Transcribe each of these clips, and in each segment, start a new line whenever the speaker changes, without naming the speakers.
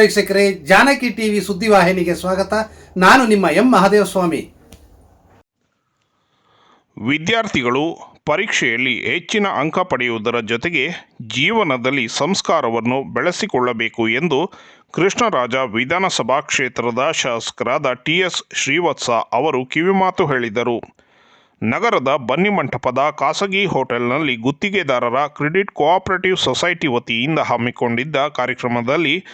ವೀಕ್ಷಕರೇ, ಜಾನಕಿ ಟಿವಿ ಸುದ್ದಿವಾಹಿನಿಗೆ ಸ್ವಾಗತ. ನಾನು ನಿಮ್ಮ ಎಂ ಮಹಾದೇವಸ್ವಾಮಿ.
ವಿದ್ಯಾರ್ಥಿಗಳು ಪರೀಕ್ಷೆಯಲ್ಲಿ ಹೆಚ್ಚಿನ ಅಂಕ ಪಡೆಯುವುದರ ಜೊತೆಗೆ ಜೀವನದಲ್ಲಿ ಸಂಸ್ಕಾರವನ್ನು ಬೆಳೆಸಿಕೊಳ್ಳಬೇಕು ಎಂದು ಕೃಷ್ಣರಾಜ ವಿಧಾನಸಭಾ ಕ್ಷೇತ್ರದ ಶಾಸಕರಾದ ಟಿ ಎಸ್ ಶ್ರೀವತ್ಸ ಅವರು ಕಿವಿಮಾತು ಹೇಳಿದರು. ನಗರದ ಬನ್ನಿಮಂಟಪದ ಖಾಸಗಿ ಹೋಟೆಲ್ನಲ್ಲಿ ಗುತ್ತಿಗೆದಾರರ ಕ್ರೆಡಿಟ್ ಕೋಆಪರೇಟಿವ್ ಸೊಸೈಟಿ ವತಿಯಿಂದ ಹಮ್ಮಿಕೊಂಡಿದ್ದ ಕಾರ್ಯಕ್ರಮದಲ್ಲಿ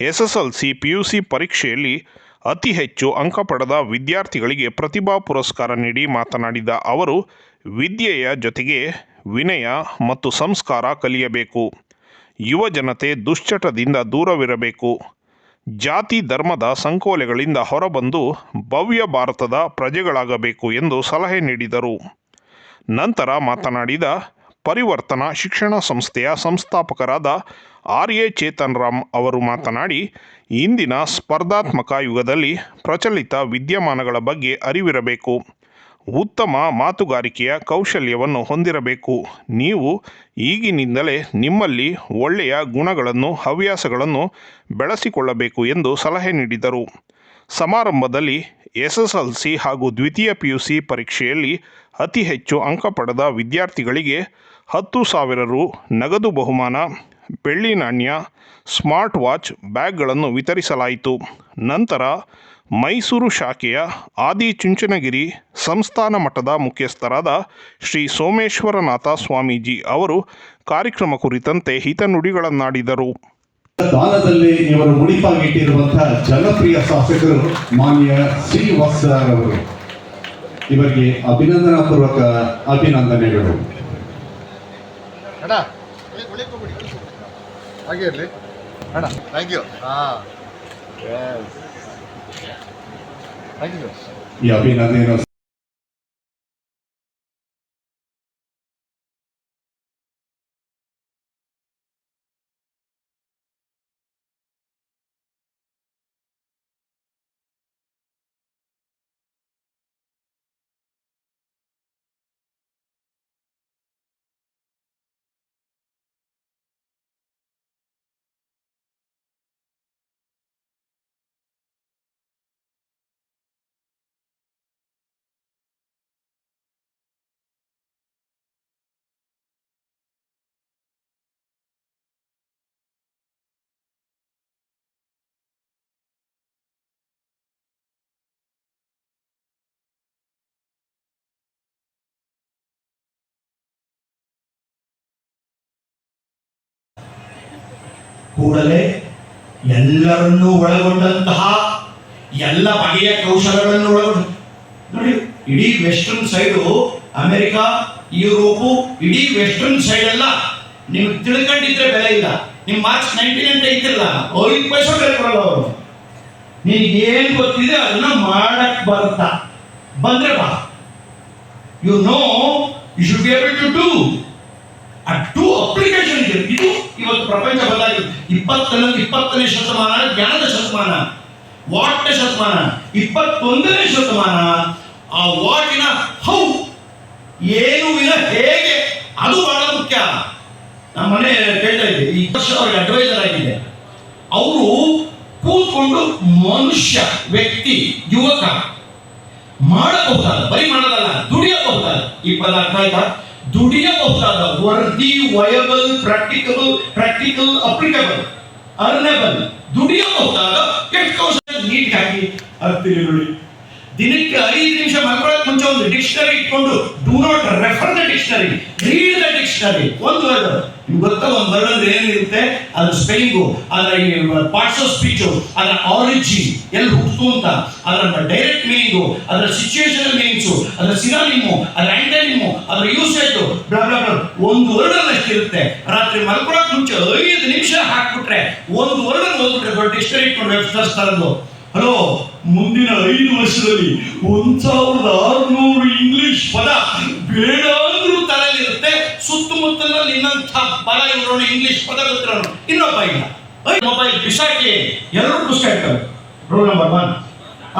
ಎಸ್ಎಸ್ಎಲ್ಸಿ ಸಿ ಪರೀಕ್ಷೆಯಲ್ಲಿ ಅತಿ ಹೆಚ್ಚು ಅಂಕ ಪಡೆದ ವಿದ್ಯಾರ್ಥಿಗಳಿಗೆ ಪ್ರತಿಭಾ ಪುರಸ್ಕಾರ ನೀಡಿ ಮಾತನಾಡಿದ ಅವರು, ವಿದ್ಯೆಯ ಜೊತೆಗೆ ವಿನಯ ಮತ್ತು ಸಂಸ್ಕಾರ ಕಲಿಯಬೇಕು. ಯುವ ಜನತೆ ದುಶ್ಚಟದಿಂದ ದೂರವಿರಬೇಕು. ಜಾತಿ ಧರ್ಮದ ಸಂಕೋಲೆಗಳಿಂದ ಹೊರಬಂದು ಭವ್ಯ ಭಾರತದ ಪ್ರಜೆಗಳಾಗಬೇಕು ಎಂದು ಸಲಹೆ ನೀಡಿದರು. ನಂತರ ಮಾತನಾಡಿದ ಪರಿವರ್ತನಾ ಶಿಕ್ಷಣ ಸಂಸ್ಥೆಯ ಸಂಸ್ಥಾಪಕರಾದ ಆರ್ ಎ ಚೇತನ್ ರಾಮ್ ಅವರು ಮಾತನಾಡಿ, ಇಂದಿನ ಸ್ಪರ್ಧಾತ್ಮಕ ಯುಗದಲ್ಲಿ ಪ್ರಚಲಿತ ವಿದ್ಯಮಾನಗಳ ಬಗ್ಗೆ ಅರಿವಿರಬೇಕು. ಉತ್ತಮ ಮಾತುಗಾರಿಕೆಯ ಕೌಶಲ್ಯವನ್ನು ಹೊಂದಿರಬೇಕು. ನೀವು ಈಗಿನಿಂದಲೇ ನಿಮ್ಮಲ್ಲಿ ಒಳ್ಳೆಯ ಗುಣಗಳನ್ನು, ಹವ್ಯಾಸಗಳನ್ನು ಬೆಳೆಸಿಕೊಳ್ಳಬೇಕು ಎಂದು ಸಲಹೆ ನೀಡಿದರು. ಸಮಾರಂಭದಲ್ಲಿ ಎಸ್ಎಸ್ಎಲ್ಸಿ ಹಾಗೂ ದ್ವಿತೀಯ ಪಿಯುಸಿ ಪರೀಕ್ಷೆಯಲ್ಲಿ ಅತಿ ಹೆಚ್ಚು ಅಂಕ ಪಡೆದ ವಿದ್ಯಾರ್ಥಿಗಳಿಗೆ ಹತ್ತು ಸಾವಿರ ರು ನಗದು ಬಹುಮಾನ, ಬೆಳ್ಳಿ ನಾಣ್ಯ, ಸ್ಮಾರ್ಟ್ ವಾಚ್ ಬ್ಯಾಗ್ಗಳನ್ನು ವಿತರಿಸಲಾಯಿತು. ನಂತರ ಮೈಸೂರು ಶಾಖೆಯ ಆದಿ ಚುಂಚನಗಿರಿ ಸಂಸ್ಥಾನ ಮಠದ ಮುಖ್ಯಸ್ಥರಾದ ಶ್ರೀ ಸೋಮೇಶ್ವರನಾಥ ಸ್ವಾಮೀಜಿ ಅವರು ಕಾರ್ಯಕ್ರಮ ಕುರಿತಂತೆ ಹಿತನುಡಿಗಳನ್ನಾಡಿದರು.
ದಾನದಲ್ಲಿ ಇವರು ಮುಡಿಪಾಗಿಟ್ಟಿರುವಂತಹ ಜನಪ್ರಿಯ ಶಾಸಕರು ಮಾನ್ಯ ಶ್ರೀ ಅವರು. ಇವರಿಗೆ ಅಭಿನಂದನಾ ಪೂರ್ವಕ ಅಭಿನಂದನೆಗಳು.
ಅಣ್ಣ. ಹಾಗೆ ಇರಲಿ. ಅಣ್ಣ. ಥ್ಯಾಂಕ್ ಯು ಹಾಂ. ಥ್ಯಾಂಕ್ ಯು
ಈ ಅಭಿನಂದನೆ
ಕೂಡಲೇ ಎಲ್ಲರನ್ನೂ ಒಳಗೊಂಡಂತಹ ಎಲ್ಲ ಬಗೆಯ ಕೌಶಲಗಳನ್ನು ಒಳಗೊಂಡ, ನೋಡಿ, ಇಡೀ ವೆಸ್ಟರ್ನ್ ಸೈಡು, ಅಮೆರಿಕ, ಯುರೋಪು, ಇಡೀ ವೆಸ್ಟರ್ನ್ ಸೈಡ್ ಎಲ್ಲ ನಿಮ್ಗೆ ತಿಳ್ಕೊಂಡಿದ್ರೆ ಬೆಲೆ ಇಲ್ಲ. ನಿಮ್ ಮಾರ್ಕ್ಸ್ ನೈನ್ಟೀನ್ ಅಂತ ಇದ್ದಿಲ್ಲ. ಅವ್ರಿಗೆ ಪೈಸೆ ಬೆಲೆ ಕೊಡಲ್ಲ ಅವರು. ನಿನಗೆ ಏನು ಗೊತ್ತಿದೆ ಅದನ್ನ ಮಾಡಕ್ ಬರುತ್ತಾ? ಬಂದ್ರೆ ಬಾ. You know you should be able to do ಆ ಟೂ ಅಪ್ಲಿಕೇಶನ್ ಇದೆ. ಇದು ಇವತ್ತು ಪ್ರಪಂಚ ಬದಲಾಗಿದೆ ಇಪ್ಪತ್ತನೇ ಇಪ್ಪತ್ತನೇ ಶತಮಾನ, ಜ್ಞಾನದ ಶತಮಾನ, ವಾಟ್ನ ಶತಮಾನ, ಇಪ್ಪತ್ತೊಂದನೇ ಶತಮಾನ, ಆ ವಾಟಿನ ಹೌ ಏನು ಇಲ್ಲ ಹೇಗೆ, ಅದು ಬಹಳ ಮುಖ್ಯ. ನಮ್ಮ ಮನೆ ಕೇಳ್ತಾ ಇದ್ದೆ, ಈ ವರ್ಷ ಅವ್ರಿಗೆ ಅಡ್ವೈಸರ್ ಆಗಿದೆ ಅವರು ಕೂತ್ಕೊಂಡು ಮನುಷ್ಯ, ವ್ಯಕ್ತಿ, ಯುವಕ ಮಾಡಬಹುದಾದ, ಬರೀ ಮಾಡೋದಲ್ಲ ದುಡಿಯಬಹುದಾದ. ಈ ಪದ ಅರ್ಥ ಆಯ್ತಾ? ದುಡಿಯಬಹುದಾದ worthy, viable practical practical applicable earnable ದುಡಿಯಬಹುದಾದ ಕೆಟ್ಟ ಕೌಶಲ್ಯ ನೀಟಾಗಿ ಅರ್ತೀರಿ ನೋಡಿ ದಿನಕ್ಕೆ ಐದು ನಿಮಿಷ ಮಲ್ಕೊಳ್ಳೋಕೆ ಮುಂಚೆ ಒಂದು ಡಿಕ್ಷನರಿ ಇಟ್ಕೊಂಡು do not refer the dictionary read the dictionary ಒಂದು ವರ್ಡ್ ಗೊತ್ತಾ ಒಂದು ವರ್ಡ್ ಅಂದ್ರೆ ಏನಿರುತ್ತೆ? ಅದ್ರ ಸ್ಪೆಲ್ಲಿಂಗು, ಅದರ ಪಾರ್ಟ್ಸ್ ಆಫ್ ಸ್ಪೀಚು ಅದರ ಆರಿಜಿನ್ ಎಲ್ಲಿ ಹುಟ್ಟು ಅಂತ, ಅದರ ಡೈರೆಕ್ಟ್ ಮೀನಿಂಗು ಅದರ ಸಿಚುವೇಶನಲ್ ಮೀನಿಂಗ್ಸು ಅದರ ಸಿನಾನಿಮು ಅದರ ಆಂಟನಿಮು ಅದರ ಯೂಸೇಜ್ ಬ್ಲಾ ಬ್ಲಾ ಬ್ಲಾ ಒಂದು ವರ್ಡ್ ಅಲ್ಲಿ ಅಷ್ಟಿರುತ್ತೆ. ರಾತ್ರಿ ಮಲ್ಕೊಳಕ್ ಮುಂಚೆ ಐದು ನಿಮಿಷ ಹಾಕ್ಬಿಟ್ರೆ, ಒಂದು ವರ್ಡ್ ಓದ್ಬಿಟ್ರೆ ದೊಡ್ಡ ಡಿಕ್ಷನರಿ ಇಟ್ಕೊಂಡು ವೆಬ್ಸೈಟ್ಸ್ ತರದ್ದು. ಹಲೋ ಮುಂದಿನ ಐದು ವರ್ಷದಲ್ಲಿ ಒಂದ್ ಸಾವಿರದ ಆರುನೂರು ಇಂಗ್ಲಿಷ್ ಪದ ಬೇಡ ಅಂದ್ರೂ ಸುತ್ತಮುತ್ತಲಲ್ಲಿ ಇನ್ನಂಥ ಬಲ ಇರೋನು ಇಂಗ್ಲಿಷ್ ಪದ ಗೊತ್ತಿರೋನು ಇನ್ನೊಬ್ಬ ಇಲ್ಲ. ಮೊಬೈಲ್ ಬಿಸಾಕಿ ಎಲ್ಲರೂ ಪುಸ್ತಕ ಇರ್ತವೆ ರೂಲ್ ನಂಬರ್ ಒನ್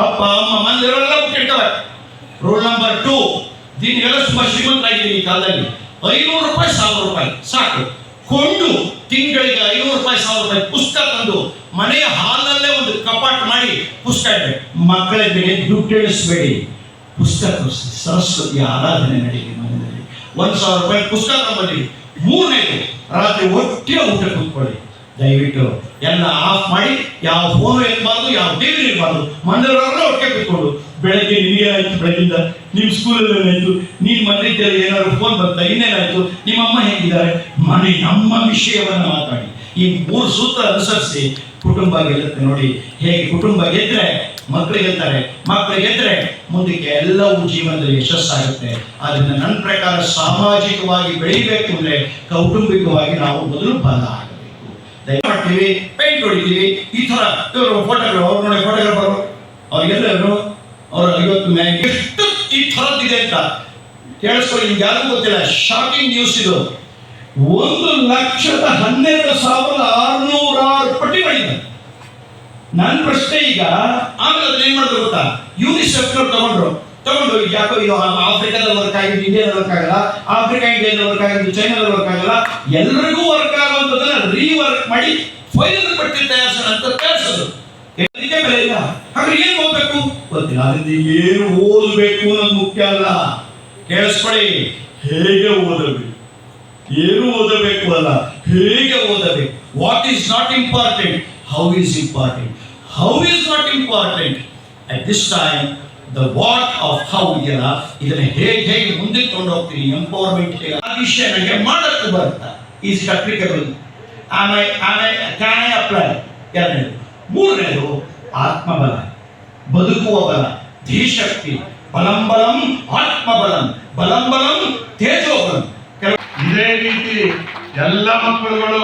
ಅಪ್ಪ, ಅಮ್ಮ ಬುಕ್ ಇರ್ತವೆ ರೂಲ್ ನಂಬರ್ ಟೂ దీనిಗೆಲ್ಲ ಶ್ರೀಮಂತ ಶ್ರೀಮಂತರಾಗಿದ್ದೀವಿ ಈ ಕಾಲದಲ್ಲಿ. ಐನೂರು ರೂಪಾಯಿ, ಸಾವಿರ ರೂಪಾಯಿ. ಸಾಕು. ಕೊಂಡು ತಿಂಗಳಿಗೆ ಐನೂರು ರೂಪಾಯಿ, ಸಾವಿರ ರೂಪಾಯಿ ಪುಸ್ತಕ ತಂದು ಮನೆಯ ಹಾಲಲ್ಲೇ ಒಂದು ಕಪಾಟ್ ಮಾಡಿ ಪುಸ್ತಕ ಮಕ್ಕಳ ಮೇಲೆ ದುಡ್ಡು ಎಳಿಸಬೇಡಿ ಪುಸ್ತಕ ಸರಸ್ವತಿ ಆರಾಧನೆ ನಡೀಲಿ ಮನೆಯಲ್ಲಿ. ಒಂದು ಸಾವಿರ ರೂಪಾಯಿ ಪುಸ್ತಕ ಬನ್ನಿ ಮೂರನೇದು ರಾತ್ರಿ ಒಟ್ಟಿಗೆ ಊಟ ಕೂತ್ಕೊಳ್ಳಿ. ದಯವಿಟ್ಟು ಎಲ್ಲ ಆಫ್ ಮಾಡಿ, ಯಾವ ಫೋನು ಇರಬಾರ್ದು, ಯಾವ ಟಿವಿ ಇರಬಾರ್ದು ಮಂಡಲವರನ್ನ ಒಟ್ಟಿಗೆ ಕೂತ್ಕೊಂಡು. ಬೆಳಗ್ಗೆ ನಿಮಗೆ ಆಯ್ತು, ಬೆಳಗಿಂದ ನಿಮ್ಮ ಸ್ಕೂಲಲ್ಲಿ ಏನಾಯ್ತು ನೀನು ಮನೆಯಲ್ಲಿ ಏನಾದ್ರು ಫೋನ್ ಬರ್ತಾ ಇನ್ನೇನಾಯ್ತು ನಿಮ್ಮ ಅಮ್ಮ ಹೇಗಿದ್ದಾರೆ? ಮನೆ ನಮ್ಮ ವಿಷಯವನ್ನ ಮಾತಾಡಿ. ಈ ಮೂರು ಸೂತ್ರ ಅನುಸರಿಸಿ ಕುಟುಂಬ ಗೆಲ್ಲುತ್ತೆ ನೋಡಿ. ಹೇಗೆ ಕುಟುಂಬ ಗೆದ್ರೆ ಮಕ್ಕಳು ಗೆಲ್ತಾರೆ ಮಕ್ಕಳು ಗೆದ್ರೆ ಮುಂದಕ್ಕೆ ಎಲ್ಲವೂ ಜೀವನದಲ್ಲಿ ಯಶಸ್ಸಾಗುತ್ತೆ. ಆದ್ರಿಂದ ನನ್ನ ಪ್ರಕಾರ ಸಾಮಾಜಿಕವಾಗಿ ಬೆಳಿಬೇಕು ಅಂದ್ರೆ ಕೌಟುಂಬಿಕವಾಗಿ ನಾವು ಮೊದಲು ಬಲ ಆಗಬೇಕು. ಪೇಂಟ್ ಹೊಡಿತೀವಿ, ಈ ತರ ಇವರು ಫೋಟೋಗ್ರಾಫರ್ ಅವ್ರು ನೋಡಿ ಫೋಟೋಗ್ರಾಫರ್ ಅವ್ರಿಗೆಲ್ಲರೂ ಅವ್ರ ಮ್ಯಾಗ್ ಎಷ್ಟು ಈ ಥರದ್ದಿದೆ ಅಂತ ಕೇಳಿಸ್ಕೊಳ್ಳಿ, ನಿಮ್ಗೆ ಯಾರಿಗೂ ಗೊತ್ತಿಲ್ಲ ಶಾಕಿಂಗ್ ನ್ಯೂಸ್ ಇದು. ಒಂದು ಲಕ್ಷದ ಹನ್ನೆರಡು ಸಾವಿರದ ಆರುನೂರಾರು ಪಟ್ಟಿಗಳಿದೆ. ನನ್ನ ಪ್ರಶ್ನೆ ಈಗ, ಆಮೇಲೆ ಅದನ್ನ ಏನ್ ಮಾಡಿದ್ರು ಗೊತ್ತಾ? ಯೂನಿಸೆಫ್ ತಗೊಂಡ್ರು. ತಗೊಂಡು ಯಾಕೋ ಇದು ಆಫ್ರಿಕಾದಲ್ಲಿ ವರ್ಕ್ ಆಗಿದ್ದು ಇಂಡಿಯಾದಲ್ಲಿ ವರ್ಕ್ ಆಗಲ್ಲ ಆಫ್ರಿಕಾ ಇಂಡಿಯಾದಲ್ಲಿ ವರ್ಕ್ ಆಗಿದ್ದು ಚೈನಾದಲ್ಲಿ ವರ್ಕ್ ಆಗಲ್ಲ, ಎಲ್ರಿಗೂ ವರ್ಕ್ ಆಗುವಂಥದ್ದನ್ನ ರೀವರ್ಕ್ ಮಾಡಿ ಫೈನಲ್ ಪಟ್ಟಿ ತಯಾರಿಸೋಣ ಅಂತ ತಯಾರಿಸೋದು. ಇದಕ್ಕೆ ಬೆಲೆ ಇಲ್ಲ. ಹಾಗಾದ್ರೆ ಏನ್ ಓದ್ಬೇಕು? ಗೊತ್ತಿಲ್ಲ. ಅದರಿಂದ ಏನು ಓದಬೇಕು ಅನ್ನೋದು ಮುಖ್ಯ ಅಲ್ಲ. ಕೇಳಿಸ್ಕೊಳ್ಳಿ. ಹೇಗೆ ಓದಬೇಕು? ಏನು ಓದಬೇಕು ಅಲ್ಲ. ಹೇಗೆ ಓದಬೇಕು? What is not important how is important how is not important at this time the what of how ಇದೆಯಲ್ಲ ಇದನ್ನ ಹೇಗೆ ಹೇಗೆ ಮುಂದೆ ಕೊಂಡೋಗ್ತೀನಿ ಎಂಪವರ್ಮೆಂಟ್ ಆ ವಿಷಯ ನನಗೆ ಮಾಡಕ್ಕೆ ಬರುತ್ತಾ? ಈಸ್ ಅಪ್ಲಿಕಬಲ್ ಆಮೇಲೆ ಆಮೇಲೆ ಕ್ಯಾನ್ ಐ ಅಪ್ಲೈ ಎರಡನೇದು. ಮೂರನೇದು, ಆತ್ಮಬಲ. ಬದುಕುವ ಬಲ ಧೀಶಕ್ತಿ ಬಲಂಬಲಂ ಬಲಂ ಆತ್ಮಬಲಂ. ಬಲಂಬಲಂ ಬಲಂ ತೇಜೋಬಲಂ
ಇದೇ ರೀತಿ ಎಲ್ಲ ಮಕ್ಕಳುಗಳು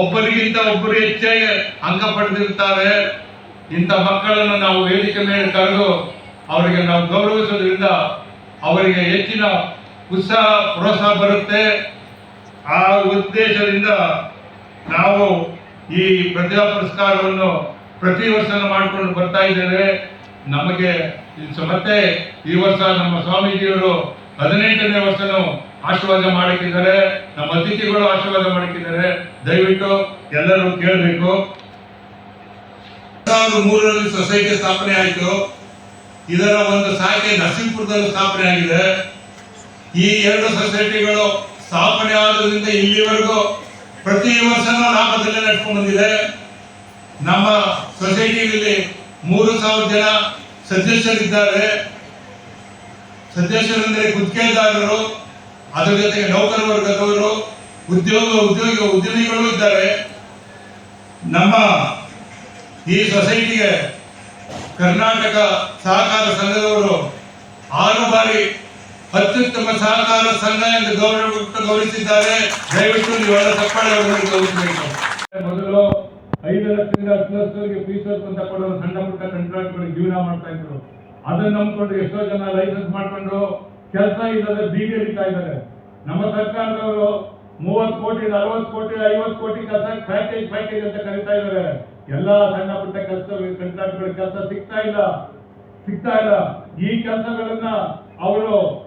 ಒಬ್ಬರಿಗಿಂತ ಒಬ್ಬರು ಹೆಚ್ಚಾಗಿ ಅಂಕ ಪಡೆದಿರ್ತಾರೆ. ಇಂಥ ಮಕ್ಕಳನ್ನು ನಾವು ವೇದಿಕೆ ಮೇಲೆ ಕರೆದು ಅವರಿಗೆ ನಾವು ಗೌರವಿಸೋದ್ರಿಂದ ಅವರಿಗೆ ಹೆಚ್ಚಿನ ಉತ್ಸಾಹ, ಪ್ರೋತ್ಸಾಹ ಬರುತ್ತೆ. ಆ ಉದ್ದೇಶದಿಂದ ನಾವು ಈ ಪ್ರತಿಭಾ ಪುರಸ್ಕಾರವನ್ನು ಪ್ರತಿ ವರ್ಷ ಮಾಡಿಕೊಂಡು ಬರ್ತಾ ಇದ್ದೇವೆ. ನಮಗೆ ಮತ್ತೆ ಈ ವರ್ಷ ನಮ್ಮ ಸ್ವಾಮೀಜಿಯವರು ಹದಿನೆಂಟನೇ ವರ್ಷನೂ ಆಶೀರ್ವಾದ ಮಾಡಿಕ್ಕಿದ್ದಾರೆ ನಮ್ಮ ಅತಿಥಿಗಳು ಆಶೀರ್ವಾದ ಮಾಡಿಕ್ಕಿದ್ದಾರೆ ದಯವಿಟ್ಟು ಎಲ್ಲರೂ ಕೇಳಬೇಕು. ಸಾವಿರದ ಮೂರರಲ್ಲಿ ಸೊಸೈಟಿ ಸ್ಥಾಪನೆ ಆಯಿತು. ಇದರ ಒಂದು ಶಾಖೆ ನರಸಿಂಹಪುರದಲ್ಲಿ ಸ್ಥಾಪನೆ ಆಗಿದೆ. ಈ ಎರಡು ಸೊಸೈಟಿಗಳು ಸ್ಥಾಪನೆ ಆದ್ರಿಂದ ಇಲ್ಲಿವರೆಗೂ ಪ್ರತಿ ವರ್ಷನೂ ಲಾಭದಲ್ಲಿ ನಡ್ಕೊಂಡು ಬಂದಿದೆ. ನಮ್ಮ ಸೊಸೈಟಿಯಲ್ಲಿ ಮೂರು ಸಾವಿರ ಜನ ಸದಸ್ಯರಿದ್ದಾರೆ. ಸದಸ್ಯರೆಂದರೆ ಗುತ್ತಿಗೆದಾರರು, ಅದರ ಜೊತೆಗೆ ನೌಕರ ವರ್ಗದವರು, ಉದ್ಯೋಗ ಉದ್ಯೋಗಿ ಉದ್ಯಮಿಗಳು ಇದ್ದಾರೆ. ನಮ್ಮ ಈ ಸೊಸೈಟಿಗೆ ಕರ್ನಾಟಕ ಸಹಕಾರ ಸಂಘದವರು ಆರು ಬಾರಿ ಅತ್ಯುತ್ತಮ ಸಹಕಾರ ಸಂಘ ಎಂದು ಗೌರವ ಗೌರವಿಸಿದ್ದಾರೆ. ದಯವಿಟ್ಟು ನೀವೆಲ್ಲ ಗೌರವಿಸಬೇಕು ಮೊದಲು ಐದು ಲಕ್ಷದಿಂದ ಹತ್ತು ಲಕ್ಷದವರೆಗೆ ಫೀಸ್ ಅಂತ ಕೊಡೋ ಸಣ್ಣ ಪುಟ್ಟ ಕಂಟ್ರಾಕ್ಟ್ಗಳು ಜೀವನ ಮಾಡ್ತಾ ಇದ್ರು. ಅದನ್ನ ನಂಬಿಕೊಂಡು ಎಷ್ಟೋ ಜನ ಲೈಸೆನ್ಸ್ ಮಾಡ್ಕೊಂಡು ಕೆಲಸ ಇಲ್ಲದೆ ಬೀದಿ ಇಡ್ತಾ ಇದ್ದಾರೆ ನಮ್ಮ ಸರ್ಕಾರದವರು ಮೂವತ್ತು ಕೋಟಿ, ನಲವತ್ತು ಕೋಟಿ, ಐವತ್ತು ಕೋಟಿ ಕೆಲಸ ಪ್ಯಾಕೇಜ್ ಪ್ಯಾಕೇಜ್ ಅಂತ ಕರೀತಾ ಇದ್ದಾರೆ. ಎಲ್ಲಾ ಸಣ್ಣ ಪುಟ್ಟ ಕೆಲಸ ಕಂಟ್ರಾಕ್ಟ್ಗಳ ಕೆಲಸ ಸಿಗ್ತಾ ಇಲ್ಲ. ಸಿಗ್ತಾ ಇಲ್ಲ. ಈ ಕೆಲಸಗಳನ್ನ ಅವರು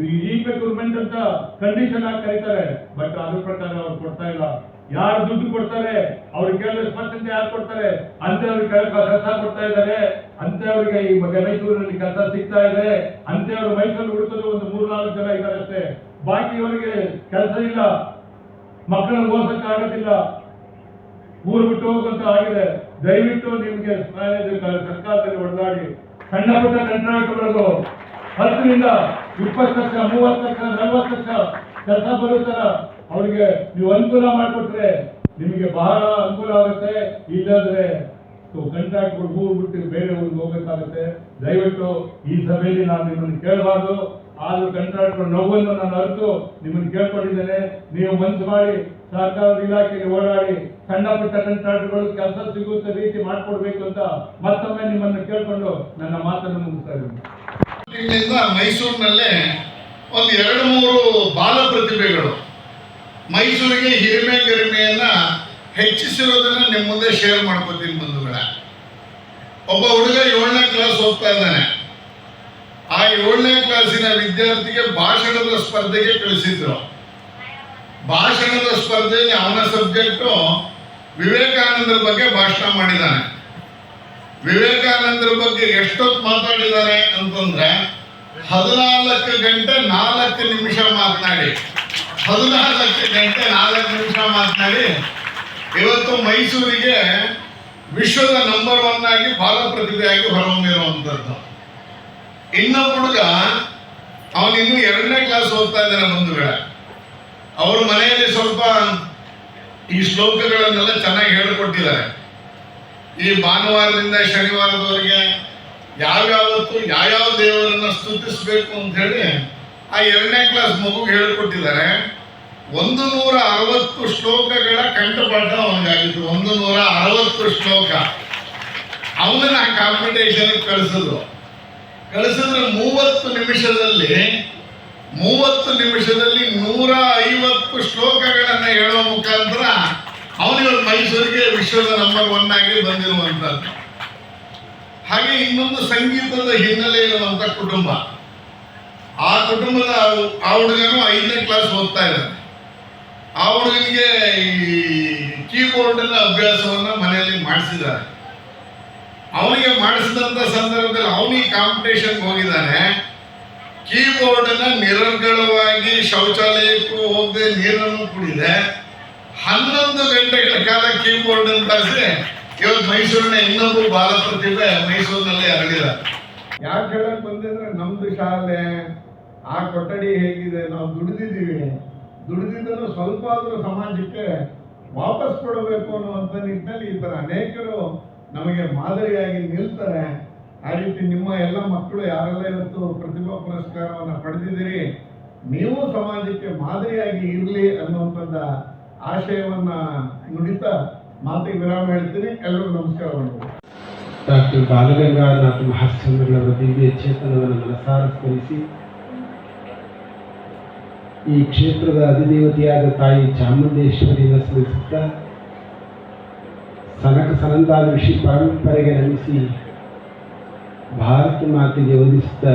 ಈ ರಿಕ್ರೂಟ್ಮೆಂಟ್ ಅಂತ ಕಂಡೀಷನ್ ಆಗಿ ಕರೀತಾರೆ. ಬಟ್ ಅದ್ರ ಪ್ರಕಾರ ಅವ್ರು ಕೊಡ್ತಾ ಇಲ್ಲ. ಯಾರು ದುಡ್ಡು ಕೊಡ್ತಾರೆ ಅವ್ರಿಗೆ ಕೇಳಿದ್ರೆ ಪರ್ಸೆಂಟ್ ಯಾರು ಕೊಡ್ತಾರೆ? ಅಂತವ್ರಿಗೆ ಕೆಲಸ ಕೊಡ್ತಾ ಇದ್ದಾರೆ. ಅಂತವ್ರಿಗೆ ಈ ಮಗ ಮೈಸೂರಿನಲ್ಲಿ ಕೆಲಸ ಸಿಗ್ತಾ ಇದೆ. ಅಂತವ್ರು ಮೈಸೂರು ಹುಡುಕೋದು ಒಂದು ಮೂರ್ನಾಲ್ಕು ಜನ ಇದ್ದಾರೆ ಅಷ್ಟೇ. ಬಾಕಿಯವರಿಗೆ ಕೆಲಸ ಇಲ್ಲ ಮಕ್ಕಳು ಓದಕ್ಕೆ ಆಗೋದಿಲ್ಲ. ಊರು ಬಿಟ್ಟು ಹೋಗುವಂತ ಆಗಿದೆ. ದಯವಿಟ್ಟು ನಿಮಗೆ ಸರ್ಕಾರದಲ್ಲಿ ಒಡನಾಡಿ ಸಣ್ಣ ಪುಟ್ಟ ಕಂಟ್ರಾಕ್ಟ್ಗಳಿಗೂ ಹತ್ತರಿಂದ ಇಪ್ಪತ್ತು ಲಕ್ಷ, ಮೂವತ್ತು ಲಕ್ಷ, ನಲ್ವತ್ತು ಲಕ್ಷ ಕೆಲಸ ಬರುತ್ತಲ್ಲ ಅವರಿಗೆ ನೀವು ಅನುಕೂಲ ಮಾಡಿಕೊಟ್ರೆ ನಿಮಗೆ ಬಹಳ ಅನುಕೂಲ ಆಗುತ್ತೆ. ಇಲ್ಲಾಂದ್ರೆ ಕಂಟ್ರಾಕ್ಟ್ಗಳು ಊರು ಬಿಟ್ಟು ಬೇರೆ ಊರಿಗೆ ಹೋಗಬೇಕಾಗುತ್ತೆ. ದಯವಿಟ್ಟು ಈ ಸಭೆಯಲ್ಲಿ ನಾನು ನಿಮ್ಮನ್ನು ಕೇಳಬಾರ್ದು. ಆದ್ರೂ ಕಂಟ್ರಾಕ್ಟರ್ ನೋವನ್ನು ನಾನು ಅರಿತು ನಿಮ್ಮನ್ನು ಕೇಳ್ಕೊಂಡಿದ್ದೇನೆ. ನೀವು ಮನಸ್ಸು ಮಾಡಿ ಸರ್ಕಾರದ ಇಲಾಖೆಗೆ ಓಡಾಡಿ ಸಣ್ಣ ಪುಟ್ಟ ಕಂಟ್ರಾಕ್ಟರ್ಗಳು ಕೆಲಸ ಸಿಗುವಂತ ರೀತಿ ಮಾಡಿಕೊಡ್ಬೇಕು ಅಂತ ಮತ್ತೊಮ್ಮೆ ನಿಮ್ಮನ್ನು ಕೇಳಿಕೊಂಡು ನನ್ನ ಮಾತನ್ನು ಮುಗಿಸ್ತಾ
ಇಲ್ಲಿಂದ ಮೈಸೂರಿನಲ್ಲೇ ಒಂದು ಎರಡು ಮೂರು ಬಾಲ ಪ್ರತಿಭೆಗಳು ಮೈಸೂರಿಗೆ ಹಿರಿಮೆ ಗರಿಮೆಯನ್ನ ಹೆಚ್ಚಿಸಿರೋದನ್ನ ನಿಮ್ಮ ಮುಂದೆ ಶೇರ್ ಮಾಡ್ಕೋತೀನಿ ಬಂಧುಗಳ. ಒಬ್ಬ ಹುಡುಗ ಏಳನೇ ಕ್ಲಾಸ್ ಹೋಗ್ತಾ ಇದ್ದಾನೆ. ಏಳನೇ ಕ್ಲಾಸಿನ ವಿದ್ಯಾರ್ಥಿಗೆ ಭಾಷಣದ ಸ್ಪರ್ಧೆಗೆ ಕಳಿಸಿದ್ರು. ಭಾಷಣದ ಸ್ಪರ್ಧೆಯಲ್ಲಿ ಅವನ ಸಬ್ಜೆಕ್ಟ್ ವಿವೇಕಾನಂದರ ಬಗ್ಗೆ ಭಾಷಣ ಮಾಡಿದ್ದಾನೆ ವಿವೇಕಾನಂದರ ಬಗ್ಗೆ ಎಷ್ಟೊತ್ತು ಮಾತಾಡಿದ್ದಾರೆ ಅಂತಂದ್ರೆ ಹದಿನಾಲ್ಕು ಗಂಟೆ ನಾಲ್ಕು ನಿಮಿಷ ಮಾತನಾಡಿ. ಹದಿನಾಲ್ಕು ಗಂಟೆ ನಾಲ್ಕು ನಿಮಿಷ ಮಾತನಾಡಿ ಇವತ್ತು ಮೈಸೂರಿಗೆ ವಿಶ್ವದ ನಂಬರ್ ಒನ್ ಆಗಿ ಬಾಲ ಪ್ರತಿಭೆಯಾಗಿ ಹೊರಹೊಮ್ಮಿರುವಂಥದ್ದು ಇನ್ನೊಬ್ಬ ಹುಡುಗ ಅವನಿನ್ನು ಎರಡನೇ ಕ್ಲಾಸ್ ಓದ್ತಾ ಇದ್ದಾನೆ ಬಂಧುಗಳ. ಅವ್ರ ಮನೆಯಲ್ಲಿ ಸ್ವಲ್ಪ ಈ ಶ್ಲೋಕಗಳನ್ನೆಲ್ಲ ಚೆನ್ನಾಗಿ ಹೇಳಿಕೊಟ್ಟಿದ್ದಾರೆ. ಈ ಭಾನುವಾರದಿಂದ ಶನಿವಾರದವರೆಗೆ ಯಾವ್ಯಾವತ್ತು ಯಾವ್ಯಾವ ದೇವರನ್ನ ಸ್ತುತಿಸ್ಬೇಕು ಅಂತ ಹೇಳಿ ಆ ಎರಡನೇ ಕ್ಲಾಸ್ ಮಗುಗೆ ಹೇಳಿಕೊಟ್ಟಿದ್ದಾರೆ. ಒಂದು ನೂರ ಅರವತ್ತು ಶ್ಲೋಕಗಳ ಕಂಠಪಾಠ ಅವನಿಗಾಗಿತ್ತು ಒಂದು ನೂರ ಅರವತ್ತು ಶ್ಲೋಕ. ಅವನನ್ನ ಆ ಕಾಂಪಿಟೇಷನ್ ಕಳಿಸಿದ್ರು. ಕಳಿಸಿದ್ರೆ ಮೂವತ್ತು ನಿಮಿಷದಲ್ಲಿ ಮೂವತ್ತು ನಿಮಿಷದಲ್ಲಿ ನೂರ ಐವತ್ತು ಶ್ಲೋಕಗಳನ್ನು ಹೇಳೋ ಮುಖಾಂತರ ಅವನಿಗೆ ಮೈಸೂರಿಗೆ ವಿಶ್ವದ ನಂಬರ್ ಒನ್ ಆಗಿ ಬಂದಿರುವಂತದ್ದು ಹಾಗೆ ಇನ್ನೊಂದು ಸಂಗೀತದ ಹಿನ್ನೆಲೆ ಇರುವಂತ ಕುಟುಂಬ. ಆ ಕುಟುಂಬದ ಆ ಹುಡುಗನು ಐದನೇ ಕ್ಲಾಸ್ ಓದ್ತಾ ಇದ್ದಾನೆ. ಆ ಹುಡುಗನಿಗೆ ಈ ಕೀಬೋರ್ಡಿನ ಅಭ್ಯಾಸವನ್ನ ಮನೆಯಲ್ಲಿ ಮಾಡಿಸಿದ್ದಾರೆ. ಅವನಿಗೆ ಮಾಡಿಸಿದಂತ ಸಂದರ್ಭದಲ್ಲಿ ಅವನಿಗೆ ಕಾಂಪಿಟೇಷನ್ ಹೋಗಿದ್ದಾನೆ. ಕೀಬೋರ್ಡನ್ನ ನಿರರ್ಗಳವಾಗಿ ಶೌಚಾಲಯಕ್ಕೂ ಹೋಗದೆ ನೀರನ್ನು ಕುಡಿದೆ. ಹನ್ನೊಂದು ಗಂಟೆಗಳ ಕಾಲ ಕೀಬೋರ್ಡ್ ಬಳಸಿ ಇವತ್ತು ಮೈಸೂರಿನ ಇನ್ನೊಂದು ಬಾಲ ಪ್ರತಿಭೆ ಮೈಸೂರಿನಲ್ಲಿ ಅರಳಿಲ್ಲ ಯಾಕೆ ಹೇಳಕ್ ಬಂದಿದ್ರೆ ನಮ್ದು ಶಾಲೆ, ಆ ಕೊಠಡಿ ಹೇಗಿದೆ, ನಾವು ದುಡಿದಿದ್ದೀವಿ. ದುಡಿದಿದ್ದನ್ನು ಸ್ವಲ್ಪ ಆದರೂ ಸಮಾಜಕ್ಕೆ ವಾಪಸ್ ಕೊಡಬೇಕು ಅನ್ನುವಂಥ ನಿಟ್ಟಿನಲ್ಲಿ ಈ ಥರ ಅನೇಕರು ನಮಗೆ ಮಾದರಿಯಾಗಿ ನಿಲ್ತಾರೆ. ಆ ರೀತಿ ನಿಮ್ಮ ಎಲ್ಲ ಮಕ್ಕಳು ಯಾರೆಲ್ಲ ಇವತ್ತು ಪ್ರತಿಭಾ ಪುರಸ್ಕಾರವನ್ನು ಪಡೆದಿದ್ದೀರಿ, ನೀವು ಸಮಾಜಕ್ಕೆ ಮಾದರಿಯಾಗಿ ಇರಲಿ ಅನ್ನುವಂಥದ್ದ ಆಶಯವನ್ನ ನುಡಿತಾ ಮಾತಿಗೆ ವಿರಾಮ ಹೇಳ್ತೀನಿ. ಎಲ್ಲರಿಗೂ ನಮಸ್ಕಾರ
ಡಾಕ್ಟರ್ ಬಾಲಗಂಗಾನಾಥ ಮಹಾಸ್ವಾಮಿಗಳವರ ದಿವ್ಯ ಚೇತನವನ್ನು ಮನಸಾರ ಈ ಕ್ಷೇತ್ರದ ಅಧಿದೇವತೆಯಾದ ತಾಯಿ ಚಾಮುಂಡೇಶ್ವರಿಯನ್ನು ಸ್ಮರಿಸುತ್ತಾ ಸನಕ ಸನಂತಾದ ಋಷಿ ಪರಂಪರೆಗೆ ನಮಿಸಿ ಭಾರತ ಮಾತೆಗೆ ಹೊಂದಿಸಿದ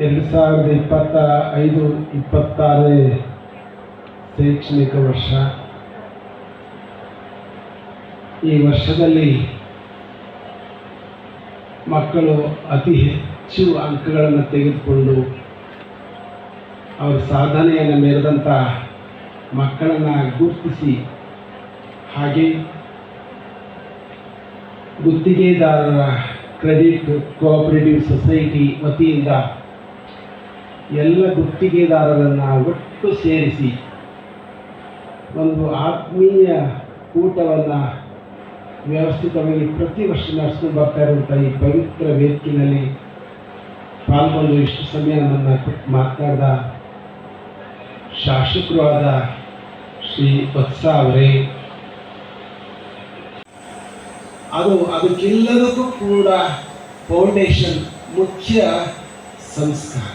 ಎರಡು ಸಾವಿರದ ಇಪ್ಪತ್ತ ಐದು, ಇಪ್ಪತ್ತಾರನೇ ಶೈಕ್ಷಣಿಕ ವರ್ಷ. ಈ ವರ್ಷದಲ್ಲಿ ಮಕ್ಕಳು ಅತಿ ಹೆಚ್ಚು ಅಂಕಗಳನ್ನು ತೆಗೆದುಕೊಂಡು ಅವರ ಸಾಧನೆಯನ್ನು ಮೆರೆದಂಥ ಮಕ್ಕಳನ್ನು ಗುರುತಿಸಿ ಹಾಗೆ ಗುತ್ತಿಗೆದಾರರ ಕ್ರೆಡಿಟ್ ಕೋಆಪರೇಟಿವ್ ಸೊಸೈಟಿ ವತಿಯಿಂದ ಎಲ್ಲ ಗುತ್ತಿಗೆದಾರರನ್ನ ಒಟ್ಟು ಸೇರಿಸಿ ಒಂದು ಆತ್ಮೀಯ ಕೂಟವನ್ನು ವ್ಯವಸ್ಥಿತವಾಗಿ ಪ್ರತಿ ವರ್ಷ ನಡೆಸ್ಕೊಂಡು ಬರ್ತಾ ಇರುವಂಥ ಈ ಪವಿತ್ರ ವೇದಿಕೆಯಲ್ಲಿ ಪಾಲ್ಗೊಂಡು ಇಷ್ಟು ಸಮಯ ನನ್ನ ಮಾತನಾಡಿದ ಶಾಸಕರು ಆದ ಶ್ರೀ ವತ್ಸ ಅವರೇ ಅದು ಅದಕ್ಕೆಲ್ಲದಕ್ಕೂ ಕೂಡ ಫೌಂಡೇಶನ್ ಮುಖ್ಯ ಸಂಸ್ಕಾರ.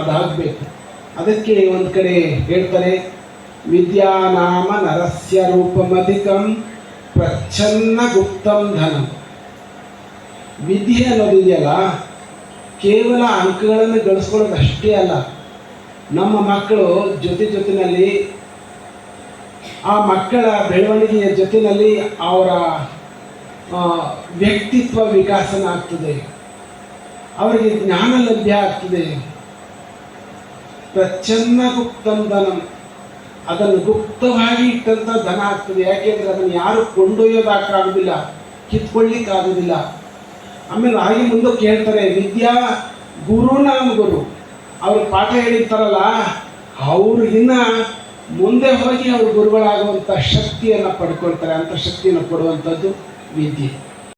ಅದಾಗಬೇಕು. ಅದಕ್ಕೆ ಒಂದು ಕಡೆ ಹೇಳ್ತಾರೆ, ವಿದ್ಯಾನಾಮ ನರಸ್ಯ ರೂಪಮಧಿಕಂ ಪ್ರಚ್ಛನ್ನ ಗುಪ್ತಂ ಧನ. ವಿದ್ಯೆ ಅನ್ನೋದಿದೆಯಲ್ಲ ಕೇವಲ ಅಂಕಗಳನ್ನು ಗಳಿಸ್ಕೊಳ್ಳೋದು ಅಷ್ಟೇ ಅಲ್ಲ, ನಮ್ಮ ಮಕ್ಕಳು ಜೊತೆ ಜೊತೆಯಲ್ಲಿ ಆ ಮಕ್ಕಳ ಬೆಳವಣಿಗೆಯ ಜೊತೆಯಲ್ಲಿ ಅವರ ವ್ಯಕ್ತಿತ್ವ ವಿಕಾಸನ ಆಗ್ತದೆ. ಅವರಿಗೆ ಜ್ಞಾನ ಲಭ್ಯ ಆಗ್ತದೆ. ಪ್ರಚನ್ನ ಗುಪ್ತಂ ಧನಂ. ಅದನ್ನು ಗುಪ್ತವಾಗಿ ಇಟ್ಟಂತ ಧನ ಆಗ್ತದೆ. ಯಾಕೆಂದ್ರೆ ಅದನ್ನು ಯಾರು ಕೊಂಡೊಯ್ಯೋದಕ್ಕಾಗೋದಿಲ್ಲ ಕಿತ್ಕೊಳ್ಳಿಕ್ಕಾಗೋದಿಲ್ಲ. ಆಮೇಲೆ ಹಾಗೆ ಮುಂದೆ ಹೇಳ್ತಾರೆ ವಿದ್ಯಾ ಗುರು ನಾಮ ಗುರು ಅವ್ರು ಪಾಠ ಹೇಳಿರ್ತಾರಲ್ಲ ಅವ್ರಿಗಿನ್ನ ಮುಂದೆ ಹೋಗಿ ಅವ್ರು ಗುರುಗಳಾಗುವಂಥ ಶಕ್ತಿಯನ್ನು ಪಡ್ಕೊಳ್ತಾರೆ ಅಂಥ ಶಕ್ತಿಯನ್ನು ಕೊಡುವಂಥದ್ದು ವಿದ್ಯೆ.